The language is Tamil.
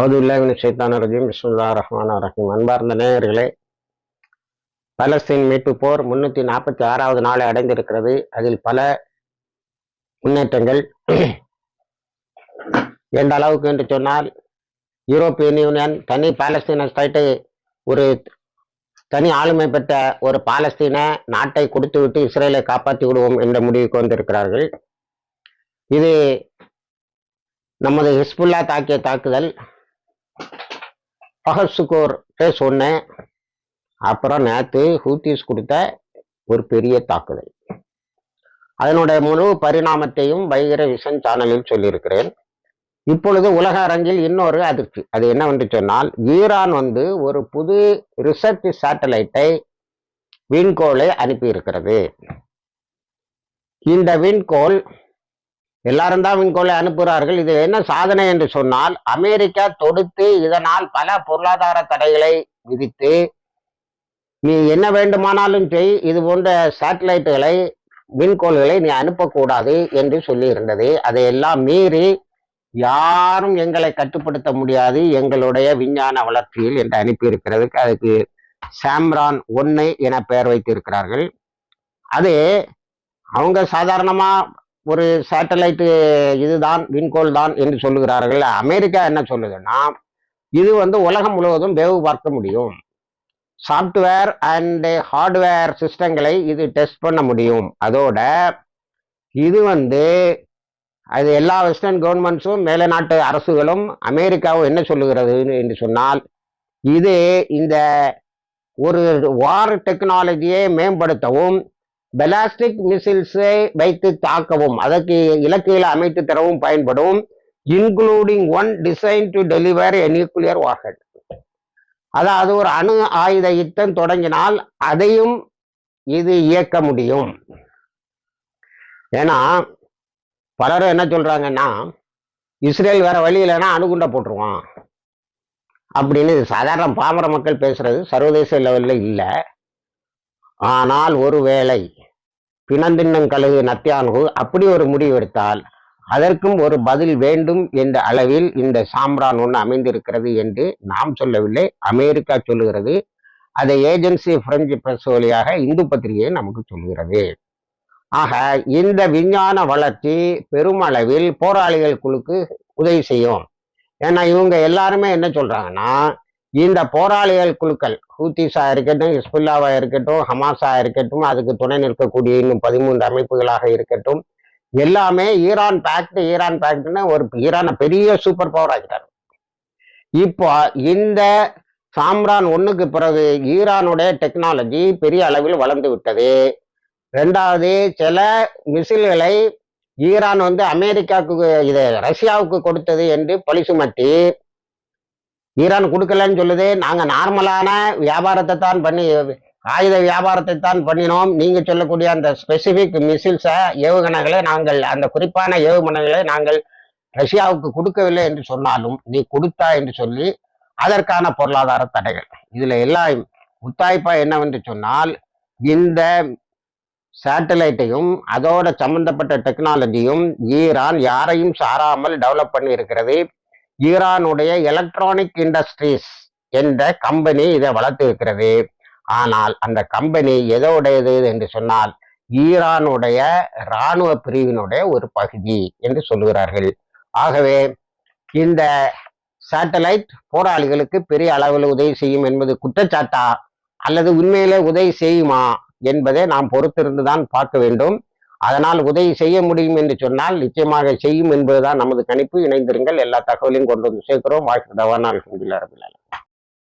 அவுதுல்லாவின் சைத்தான ரஜீம். பிஸ்முல்லா ரஹ்மான் ரஹீம். அன்பார்ந்த நேயர்களே பலஸ்தீன் மீட்பு போர் முன்னூத்தி நாற்பத்தி ஆறாவது நாளை அடைந்திருக்கிறது. அதில் பல முன்னேற்றங்கள். எந்த அளவுக்கு என்று சொன்னால் யூரோப்பியன் யூனியன் தனி பாலஸ்தீன ஸ்டேட்டை ஒரு தனி ஆளுமை பெற்ற ஒரு பாலஸ்தீன நாட்டை கொடுத்துவிட்டு இஸ்ரேலை காப்பாற்றி விடுவோம் என்ற முடிவுக்கு வந்திருக்கிறார்கள். இது நமது ஹிஸ்புல்லா தாக்கிய தாக்குதல். பகத்சுகோர் சொன்னேன். அப்புறம் நேற்று ஹூத்திஸ் கொடுத்த ஒரு பெரிய தாக்குதல். அதனுடைய முழு பரிணாமத்தையும் வைகர விஷன் சேனலில் சொல்லியிருக்கிறேன். இப்பொழுது உலக அரங்கில் இன்னொரு அதிர்ச்சி. அது என்னவென்று சொன்னால் ஈரான் வந்து ஒரு புது ரிசர்ச் சேட்டலைட்டை விண்கோளை அனுப்பியிருக்கிறது. இந்த விண்கோள் எல்லாரும் தான் விண்கோளை அனுப்புகிறார்கள். இது என்ன சாதனை என்று சொன்னால் அமெரிக்கா தொடுத்து இதனால் பல பொருளாதார தடைகளை விதித்து நீ என்ன வேண்டுமானாலும் செய் இது போன்ற சேட்டலைட்டுகளை விண்கோள்களை நீ அனுப்பக்கூடாது என்று சொல்லியிருந்தது. அதையெல்லாம் மீறி யாரும் எங்களை கட்டுப்படுத்த முடியாது. எங்களுடைய விஞ்ஞான வளர்ச்சியில் என்று அனுப்பியிருக்கிறது. அதுக்கு சாம்ரான் ஒன்று என பெயர் வைத்திருக்கிறார்கள். அது அவங்க சாதாரணமாக ஒரு சேட்டலைட்டு இதுதான் விண்கோள் தான் என்று சொல்லுகிறார்கள். அமெரிக்கா என்ன சொல்லுதுன்னா இது வந்து உலகம் முழுவதும் வேவு பார்க்க முடியும். சாஃப்ட்வேர் அண்டு ஹார்ட்வேர் சிஸ்டங்களை இது டெஸ்ட் பண்ண முடியும். அதோட இது வந்து அது எல்லா வெஸ்டர்ன் கவர்மெண்ட்ஸும் மேல நாட்டு அரசுகளும் அமெரிக்காவும் என்ன சொல்லுகிறது என்று சொன்னால் இது இந்த ஒரு வார் டெக்னாலஜியை மேம்படுத்தவும் பெலாஸ்டிக் மிசில்ஸை வைத்து தாக்கவும் அதற்கு இலக்குகளை அமைத்து தரவும் பயன்படும் including one design to deliver a nuclear warhead அதாவது ஒரு அணு ஆயுத யுத்தம் தொடங்கினால் அதையும் இது இயக்க முடியும். ஏன்னா பலரும் என்ன சொல்றாங்கன்னா இஸ்ரேல் வேற வழி இல்லைன்னா அணுகுண்டை போட்டுருவான். அப்படின்னு சாதாரண பாமர மக்கள் பேசுறது சர்வதேச லெவலில் இல்லை. ஆனால் ஒருவேளை பிணந்தின்னம் கழுகு நத்தியான்கு அப்படி ஒரு முடிவு எடுத்தால் அதற்கும் ஒரு பதில் வேண்டும் என்ற அளவில் இந்த சாம்ரான் ஒன்று அமைந்திருக்கிறது என்று நாம் சொல்லவில்லை. அமெரிக்கா சொல்லுகிறது. அதை ஏஜென்சி பிரெஞ்சு பிரஸ் வழியாக இந்து பத்திரிகை நமக்கு சொல்கிறது ஆக இந்த விஞ்ஞான வளர்ச்சி பெருமளவில் போராளிகள் குழுக்கு உதவி செய்யும். ஏன்னா இவங்க எல்லாருமே என்ன சொல்றாங்கன்னா இந்த போராளிகள் குழுக்கள் ஹூத்திஸா இருக்கட்டும் ஹிஸ்புல்லாவா இருக்கட்டும் ஹமாஸா இருக்கட்டும் அதுக்கு துணை நிற்கக்கூடிய இன்னும் பதிமூன்று அமைப்புகளாக இருக்கட்டும் எல்லாமே ஈரான் பேக்ட் ஈரான் பேக்ட்னு ஒரு ஈரானை பெரிய சூப்பர் பவர் ஆகிட்டார் இப்போ இந்த சாம்ரான் ஒன்றுக்கு பிறகு ஈரானுடைய டெக்னாலஜி பெரிய அளவில் வளர்ந்து விட்டது. ரெண்டாவது சில மிசில்களை ஈரான் வந்து அமெரிக்காவுக்கு இது ரஷ்யாவுக்கு கொடுத்தது என்று பழி சுமத்தி ஈரான் கொடுக்கலன்னு சொல்லுது. நாங்கள் நார்மலான வியாபாரத்தை தான் பண்ணி ஆயுத வியாபாரத்தை தான் பண்ணினோம். நீங்கள் சொல்லக்கூடிய அந்த ஸ்பெசிஃபிக் மிசில்ஸை ஏவுகணைகளை நாங்கள் அந்த குறிப்பான ஏவுகணைகளை நாங்கள் ரஷ்யாவுக்கு கொடுக்கவில்லை என்று சொன்னாலும் நீ கொடுத்தா என்று சொல்லி அதற்கான பொருளாதார தடைகள். இதுல எல்லாம் முத்தாய்ப்பா என்னவென்று சொன்னால் இந்த சேட்டலைட்டையும் அதோட சம்பந்தப்பட்ட டெக்னாலஜியும் ஈரான் யாரையும் சாராமல் டெவலப் பண்ணி இருக்கிறது ஈரானுடைய எலக்ட்ரானிக் இண்டஸ்ட்ரீஸ் என்ற கம்பெனி இதை வளர்த்திருக்கிறது ஆனால் அந்த கம்பெனி எதோடையது என்று சொன்னால் ஈரானுடைய இராணுவ பிரிவினுடைய ஒரு பகுதி என்று சொல்லுகிறார்கள். ஆகவே இந்த சேட்டலைட் போராளிகளுக்கு பெரிய அளவில் உதவி செய்யும் என்பது குற்றச்சாட்டா அல்லது உண்மையிலே உதவி செய்யுமா என்பதை நாம் பொறுத்திருந்துதான் பார்க்க வேண்டும். அதனால் உதவி செய்ய முடியும் என்று சொன்னால் நிச்சயமாக செய்யும் என்பதுதான் நமது கணிப்பு. இணைந்திருங்கள். எல்லா தகவலையும் கொண்டு வந்து சேர்க்கிறோம். வாழ்க்கை தவானால்